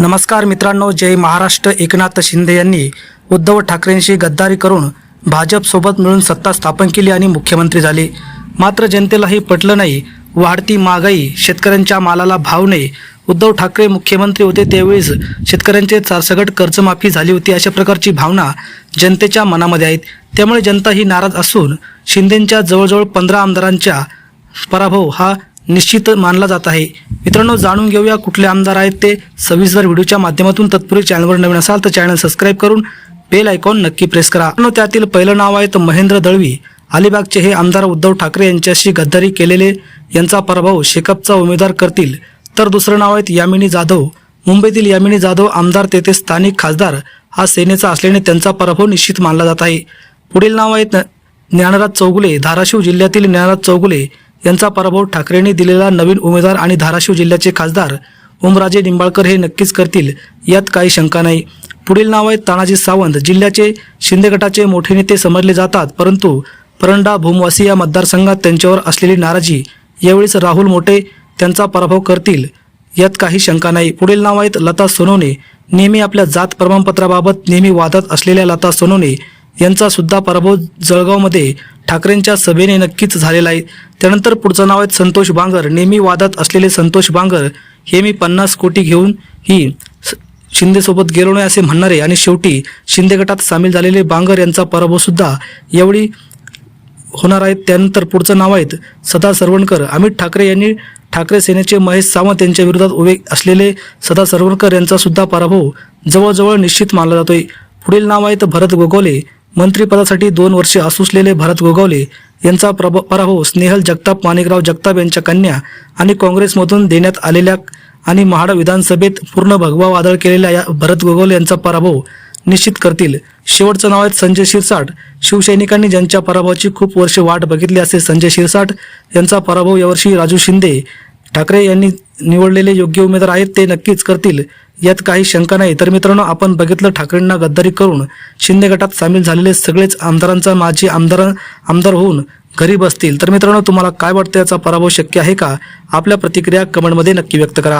नमस्कार मित्रांनो जय महाराष्ट्र. एकनाथ शिंदे यांनी उद्धव ठाकरेंशी गद्दारी करून भाजपसोबत मिळून सत्ता स्थापन केली आणि मुख्यमंत्री झाले. मात्र जनतेलाही पटलं नाही वाढती महागाई शेतकऱ्यांच्या मालाला भाव नाही. उद्धव ठाकरे मुख्यमंत्री होते त्यावेळेस शेतकऱ्यांचे चारसगट कर्जमाफी झाली होती अशा प्रकारची भावना जनतेच्या मनामध्ये आहेत. त्यामुळे जनता ही नाराज असून शिंदेंच्या जवळजवळ पंधरा आमदारांच्या पराभव हा निश्चित मानला जात आहे. मित्रांनो जाणून घेऊया कुठले आमदार आहेत ते. सविस्तर व्हिडिओच्या माध्यमातून तत्पूर्वी चॅनलवर नवीन असाल तर चॅनल सबस्क्राईब करून बेल आयकॉन नक्की प्रेस करा. त्यातील पहिलं नाव आहे महेंद्र दळवी. अलिबागचे हे आमदार उद्धव ठाकरे यांच्याशी गद्दारी केलेले यांचा पराभव शेकअपचा उमेदवार करतील. तर दुसरं नाव आहेत यामिनी जाधव. मुंबईतील यामिनी जाधव आमदार तेथे स्थानिक खासदार. हा सेनेचा असल्याने त्यांचा पराभव निश्चित मानला जात आहे. पुढील नाव आहेत ज्ञानराज चौगुले. धाराशिव जिल्ह्यातील ज्ञानराज चौगुले. यांचा पराभव ठाकरेंनी दिलेला नवीन उमेदवार आणि धाराशिव जिल्ह्याचे खासदार ओमराजे निंबाळकर हे नक्कीच करतील यात काही शंका नाही. पुढील नाव आहेत तानाजी सावंत. जिल्ह्याचे शिंदे गटाचे मोठे नेते समजले जातात परंतु परंडा भूमवासी या मतदारसंघात त्यांच्यावर असलेली नाराजी यावेळीच राहुल मोठे त्यांचा पराभव करतील यात काही शंका नाही. पुढील नाव आहेत लता सोनवणे. नेहमी आपल्या जात प्रमाणपत्राबाबत नेहमी वादत असलेल्या लता सोनवणे यांचा सुद्धा पराभव जळगावमध्ये ठाकरेंच्या सभेने नक्कीच झालेला आहे. त्यानंतर पुढचं नाव आहे संतोष बांगर. नेहमी वादात असलेले संतोष बांगर हे मी पन्नास कोटी घेऊन ही शिंदेसोबत गेलो नाही असे म्हणणारे आणि शेवटी शिंदे गटात सामील झालेले बांगर यांचा पराभव सुद्धा एवढी होणार आहेत त्यानंतर पुढचं नाव आहेत सदा सरवणकर. अमित ठाकरे यांनी ठाकरे सेनेचे महेश सावंत यांच्या विरोधात उभे असलेले सदा सरवणकर यांचा सुद्धा पराभव जवळजवळ निश्चित मानला जातोय. पुढील नाव आहेत भरत गोगोले. मंत्रिपदासाठी दोन वर्षे आसुसलेले भरत गोगावले यांचा प्रभ पराभव स्नेहल जगताप माणिकराव जगताप यांच्या कन्या आणि काँग्रेसमधून देण्यात आलेल्या आणि महाड विधानसभेत पूर्ण भगवा वादळ केलेल्या या भरत गोगावले यांचा पराभव निश्चित करतील. शेवटचं नाव आहेत संजय शिरसाट. शिवसैनिकांनी ज्यांच्या पराभवाची खूप वर्षे वाट बघितली असे संजय शिरसाट यांचा पराभव यावर्षी राजू शिंदे ठाकरे यांनी निवडलेले योग्य उमेदवार आहेत ते नक्कीच करतील यात काही शंका नाही. तर मित्रांनो आपण बघितलं ठाकरेंना गद्दारी करून शिंदे गटात सामील झालेले सगळेच आमदारांचा माजी आमदार आमदार होऊन घरी बसतील तर मित्रांनो तुम्हाला काय वाटतं याचा पराभव शक्य आहे का? आपल्या प्रतिक्रिया कमेंटमध्ये नक्की व्यक्त करा.